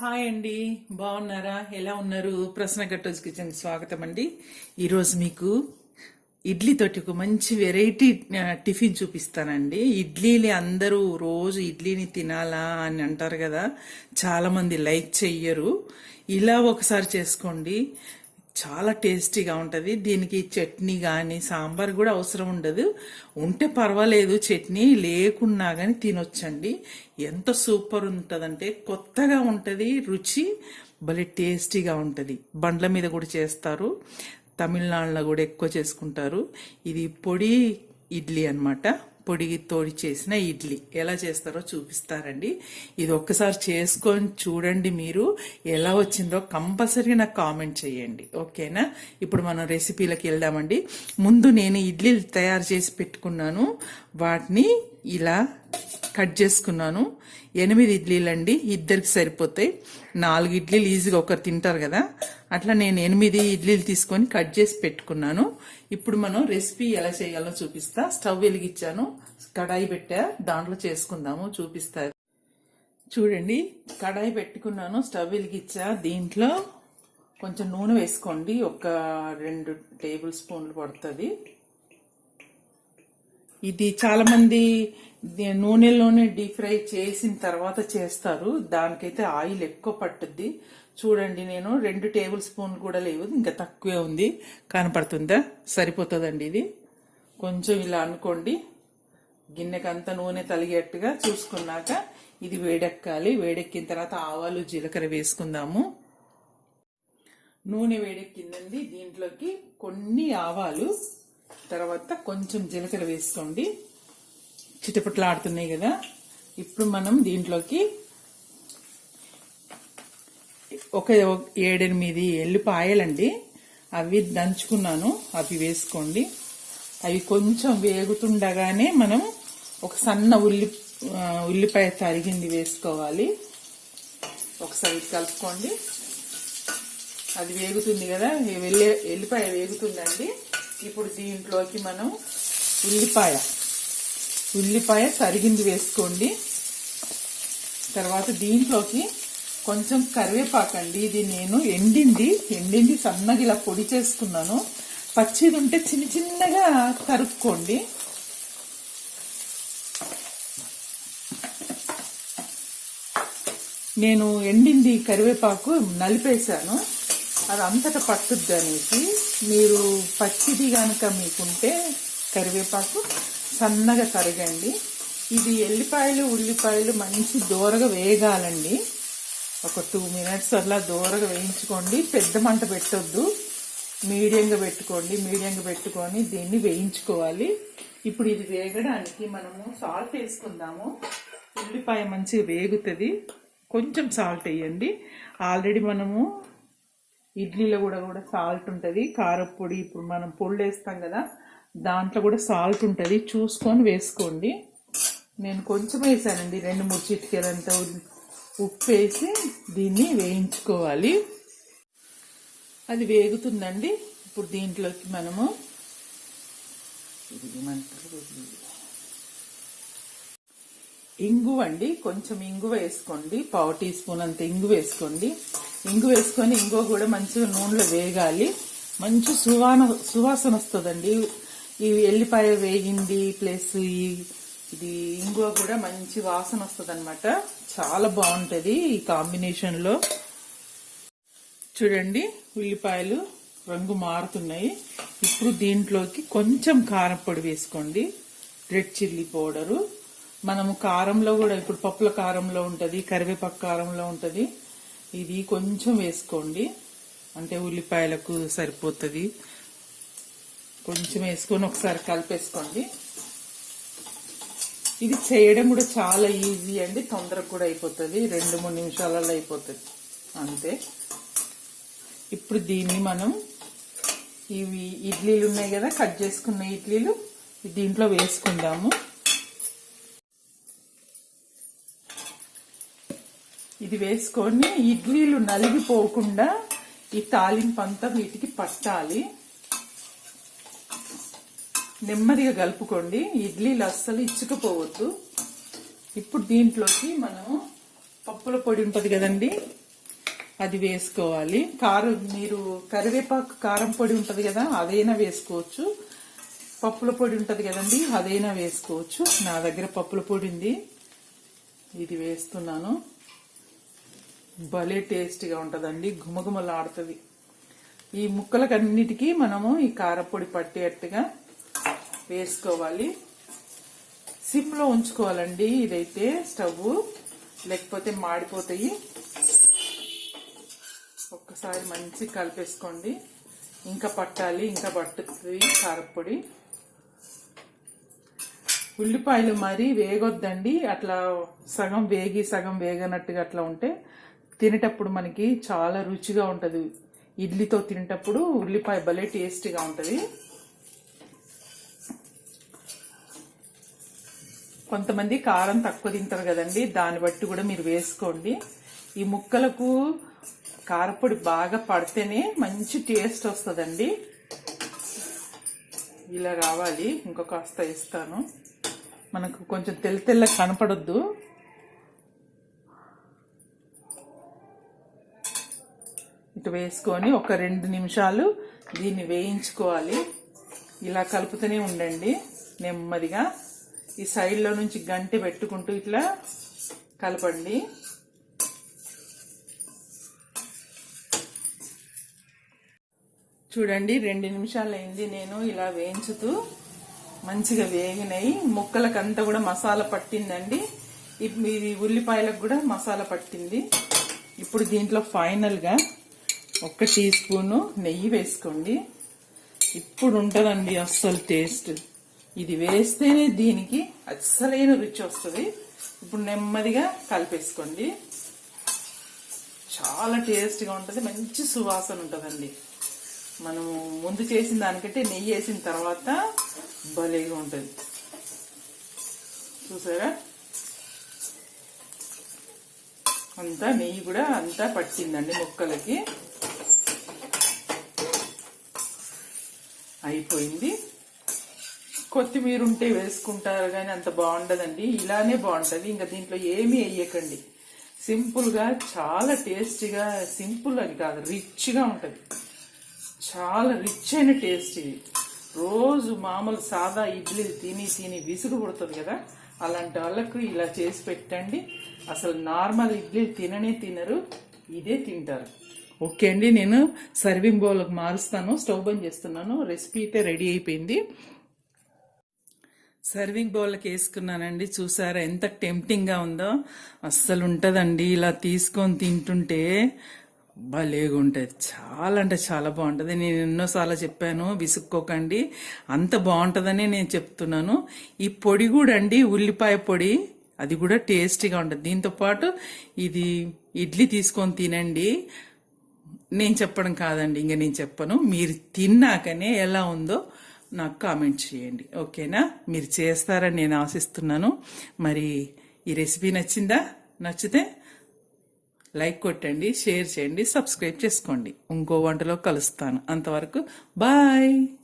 Hi అండి. బాగున్నారా? ఎలా ఉన్నారు? ప్రశ్న గట్టోజ్ కిచెన్ స్వాగతం అండి. ఈరోజు మీకు ఇడ్లీ తోటి ఒక మంచి వెరైటీ టిఫిన్ చూపిస్తానండి. ఇడ్లీని అందరూ రోజు ఇడ్లీని తినాలా అని అంటారు కదా. చాలామంది లైక్ చెయ్యరు. ఇలా ఒకసారి చేసుకోండి. చాలా టేస్టీగా ఉంటుంది. దీనికి చట్నీ కానీ సాంబార్ కూడా అవసరం ఉండదు. ఉంటే పర్వాలేదు చట్నీ లేకున్నా కానీ తినొచ్చండి. ఎంత సూపర్ ఉంటుందంటే కొత్తగా ఉంటుంది రుచి భలే టేస్టీగా ఉంటుంది. బండ్ల మీద కూడా చేస్తారు. తమిళనాడులో కూడా ఎక్కువ చేసుకుంటారు. ఇది పొడి ఇడ్లీ అన్నమాట. పొడి తోడి చేసిన ఇడ్లీ. ఎలా చేస్తారో చూపిస్తారండి. ఇది ఒక్కసారి చేసుకొని చూడండి మీరు. ఎలా వచ్చిందో కంపల్సరీ నాకు కామెంట్ చేయండి. ఓకేనా? ఇప్పుడు మనం రెసిపీలకు వెళ్దామండి. ముందు నేను ఇడ్లీలు తయారు చేసి పెట్టుకున్నాను. వాటిని ఇలా కట్ చేసుకున్నాను. ఎనిమిది ఇడ్లీలు అండి ఇద్దరికి సరిపోతాయి. నాలుగు ఇడ్లీలు ఈజీగా ఒకరు తింటారు కదా. అట్లా నేను ఎనిమిది ఇడ్లీలు తీసుకొని కట్ చేసి పెట్టుకున్నాను. ఇప్పుడు మనం రెసిపీ ఎలా చేయాలో చూపిస్తా. స్టవ్ వెలిగించాను కడాయి పెట్టా దాంట్లో చేసుకుందాము చూపిస్తా. చూడండి కడాయి పెట్టుకున్నాను స్టవ్ వెలిగించా. దీంట్లో కొంచెం నూనె వేసుకోండి ఒక రెండు టేబుల్ స్పూన్లు పడుతుంది. ఇది చాలా మంది నూనెలోనే డీప్ ఫ్రై చేసిన తర్వాత చేస్తారు. దానికైతే ఆయిల్ ఎక్కువ పట్టుద్ది. చూడండి నేను రెండు టేబుల్ స్పూన్ కూడా లేవు. ఇంకా తక్కువే ఉంది. కనపడుతుందా? సరిపోతుందండి ఇది. కొంచెం ఇలా అనుకోండి. గిన్నెకంతా నూనె తలిగేట్టుగా చూసుకున్నాక ఇది వేడెక్కాలి. వేడెక్కిన తర్వాత ఆవాలు జీలకర్ర వేసుకుందాము. నూనె వేడెక్కిందండి. దీంట్లోకి కొన్ని ఆవాలు. తర్వాత కొంచెం జీలకర్ర వేసుకోండి. చిటపట్లాడుతున్నాయి కదా. ఇప్పుడు మనం దీంట్లోకి ఒక ఏడెనిమిది ఎల్లిపాయలండి. అవి దంచుకున్నాను. అవి వేసుకోండి. అవి కొంచెం వేగుతుండగానే మనం ఒక సన్న ఉల్లి ఉల్లిపాయ తరిగింది వేసుకోవాలి. ఒకసారి కలుపుకోండి. అది వేగుతుంది కదా. వెళ్ళే ఎల్లిపాయ వేగుతుందండి. ఇప్పుడు దీంట్లోకి మనం ఉల్లిపాయ. ఉల్లిపాయ తరిగింది వేసుకోండి. తర్వాత దీంట్లోకి కొంచెం కరివేపాకండి ఇది నేను ఎండింది. ఎండింది సన్నగా ఇలా పొడి చేసుకున్నాను. పచ్చిది ఉంటే చిన్న చిన్నగా తరుక్కోండి. నేను ఎండింది కరివేపాకు నలిపేశాను. అది అంతటా పట్టుద్ది అనేసి. మీరు పచ్చిది కనుక మీకుంటే కరివేపాకు సన్నగా తరగండి ఇది ఎల్లిపాయలు ఉల్లిపాయలు మంచి దూరగా వేగాలండి. ఒక టూ మినిట్స్ అలా దూరగా వేయించుకోండి. పెద్ద మంట పెట్టొద్దు. మీడియంగా పెట్టుకోండి. మీడియంగా పెట్టుకొని దీన్ని వేయించుకోవాలి. ఇప్పుడు ఇది వేగడానికి మనము సాల్ట్ వేసుకుందాము. ఉల్లిపాయ మంచిగా వేగుతుంది. కొంచెం సాల్ట్ వేయండి. ఆల్రెడీ మనము ఇడ్లీలో కూడా కూడా సాల్ట్ ఉంటుంది. కారపొడి ఇప్పుడు మనం పొళ్ళు వేస్తాం కదా దాంట్లో కూడా సాల్ట్ ఉంటుంది. చూసుకొని వేసుకోండి. నేను కొంచెం వేసానండి. రెండు మూడు చిటికెలంత ఉప్పు వేసి దీన్ని వేయించుకోవాలి. అది వేగుతుందండి. ఇప్పుడు దీంట్లోకి మనము ఇది ఇంగు అండి కొంచెం ఇంగు వేసుకోండి పావు టీ స్పూన్ అంత ఇంగు వేసుకోండి. ఇంగు వేసుకొని ఇంగు కూడా మంచిగా నూనెలో వేగాలి. మంచి సువాన సువాసన వస్తుందండి. ఈ ఎల్లిపాయ వేగింది ప్లస్ ఈ ఇది ఇంగువ కూడా మంచి వాసన వస్తుంది చాలా బాగుంటుంది ఈ కాంబినేషన్లో. చూడండి ఉల్లిపాయలు రంగు మారుతున్నాయి. ఇప్పుడు దీంట్లోకి కొంచెం కారపొడి వేసుకోండి. Red chilli powder. మనము కారంలో కూడా ఇప్పుడు పప్పుల కారంలో ఉంటుంది కరివేపాకు కారంలో ఉంటుంది. ఇది కొంచెం వేసుకోండి. అంటే ఉల్లిపాయలకు సరిపోతుంది. కొంచెం వేసుకొని ఒకసారి కలిపేసుకోండి. ఇది చేయడం కూడా చాలా ఈజీ అండి. తొందరగా కూడా అయిపోతుంది. రెండు మూడు నిమిషాలలో అయిపోతుంది. అంతే. ఇప్పుడు దీన్ని మనం ఇవి ఇడ్లీలు ఉన్నాయి కదా కట్ చేసుకున్న ఇడ్లీలు దీంట్లో వేసుకుందాము. ఇది వేసుకొని ఇడ్లీలు నలిగిపోకుండా ఈ తాలింపు అంతా వీటికి పట్టాలి. నెమ్మదిగా కలుపుకోండి. ఇడ్లీలు అస్సలు ఇచ్చుకుపోవద్దు. ఇప్పుడు దీంట్లోకి మనం పప్పుల పొడి ఉంటుంది కదండి అది వేసుకోవాలి. కారం మీరు కరివేపాకు కారం పొడి ఉంటుంది కదా అదైనా వేసుకోవచ్చు. పప్పుల పొడి ఉంటుంది కదండి అదైనా వేసుకోవచ్చు. నా దగ్గర పప్పుల పొడి ఉంది. ఇది వేస్తున్నాను. భలే టేస్ట్గా ఉంటుందండి గుమగుమలాడుతుంది ఈ ముక్కలకన్నిటికీ మనము ఈ కారపొడి పట్టేట్టుగా వేసుకోవాలి. సిమ్లో ఉంచుకోవాలండి ఇదైతే స్టవ్ లేకపోతే మాడిపోతాయి. ఒక్కసారి మంచి కలిపేసుకోండి. ఇంకా పట్టాలి ఇంకా పట్టుతుంది కారపొడి. ఉల్లిపాయలు మరీ వేగొద్దండి అట్లా సగం వేగి సగం వేగనట్టుగా అట్లా ఉంటే తినేటప్పుడు మనకి చాలా రుచిగా ఉంటుంది. ఇడ్లీతో తినేటప్పుడు ఉల్లిపాయ భలే టేస్టీగా ఉంటుంది. కొంతమంది కారం తక్కువ తింటారు కదండి దాన్ని బట్టి కూడా మీరు వేసుకోండి. ఈ ముక్కలకు కారపొడి బాగా పడితేనే మంచి టేస్ట్ వస్తుందండి. ఇలా రావాలి ఇంకొక కాస్త ఇస్తాను మనకు కొంచెం తెల్ల తెల్ల కనపడొద్దు. ఇటు వేసుకొని ఒక రెండు నిమిషాలు దీన్ని వేయించుకోవాలి. ఇలా కలుపుతూనే ఉండండి నెమ్మదిగా. ఈ సైడ్లో నుంచి గంటి పెట్టుకుంటూ ఇట్లా కలపండి. చూడండి రెండు నిమిషాలు అయింది నేను ఇలా వేయించుతూ మంచిగా వేగినాయి. ముక్కలకంతా కూడా మసాలా పట్టిందండి. ఇప్- ఇది ఉల్లిపాయలకు కూడా మసాలా పట్టింది. ఇప్పుడు దీంట్లో ఫైనల్గా ఒక్క టీ స్పూను నెయ్యి వేసుకోండి. ఇప్పుడు ఉంటుందండి అస్సలు టేస్ట్. ఇది వేస్తేనే దీనికి అస్సలైన రుచి వస్తుంది. ఇప్పుడు నెమ్మదిగా కలిపేసుకోండి. చాలా టేస్ట్గా ఉంటుంది. మంచి సువాసన ఉంటుందండి. మనము ముందు చేసిన దానికంటే నెయ్యి వేసిన తర్వాత భలేగా ఉంటుంది. చూసారా? అంతా నెయ్యి కూడా అంతా పట్టిందండి ముక్కలకి. అయిపోయింది. కొత్తిమీర ఉంటే వేసుకుంటారు కానీ అంత బాగుండదండి. ఇలానే బాగుంటుంది. ఇంకా దీంట్లో ఏమీ వేయకండి సింపుల్గా చాలా టేస్టీగా సింపుల్ అది కాదు రిచ్గా ఉంటుంది. చాలా రిచ్ అయిన టేస్ట్ ఇది. రోజు మామూలు సాదా ఇడ్లీ తిని తిని విసుగు పుడుతుంది కదా? అలాంటి వాళ్ళకు ఇలా చేసి పెట్టండి. అసలు నార్మల్ ఇడ్లీ తిననే తినరు ఇదే తింటారు. ఓకే అండి నేను సర్వింగ్ బౌల్కి మారుస్తాను. స్టవ్ బంద్ చేస్తున్నాను. రెసిపీ అయితే రెడీ అయిపోయింది. సర్వింగ్ బౌల్కి వేసుకున్నానండి. చూసారా ఎంత టెంప్టింగ్గా ఉందో. అస్సలు ఉంటుందండి ఇలా తీసుకొని తింటుంటే. భలేగా ఉంటుంది చాలా అంటే చాలా బాగుంటుంది. నేను ఎన్నోసార్లు చెప్పాను విసుక్కోకండి. అంత బాగుంటుందని నేను చెప్తున్నాను. ఈ పొడి కూడా అండి ఉల్లిపాయ పొడి అది కూడా టేస్టీగా ఉంటుంది. దీంతో పాటు ఇది ఇడ్లీ తీసుకొని తినండి. నేను చెప్పడం కాదండి ఇంకా నేను చెప్పను. మీరు తిన్నాకనే ఎలా ఉందో నాకు కామెంట్ చేయండి. ఓకేనా? మీరు చేస్తారని నేను ఆశిస్తున్నాను. మరి ఈ రెసిపీ నచ్చిందా? నచ్చితే లైక్ కొట్టండి షేర్ చేయండి సబ్స్క్రైబ్ చేసుకోండి. ఇంకో వంటలో కలుస్తాను. అంతవరకు బాయ్!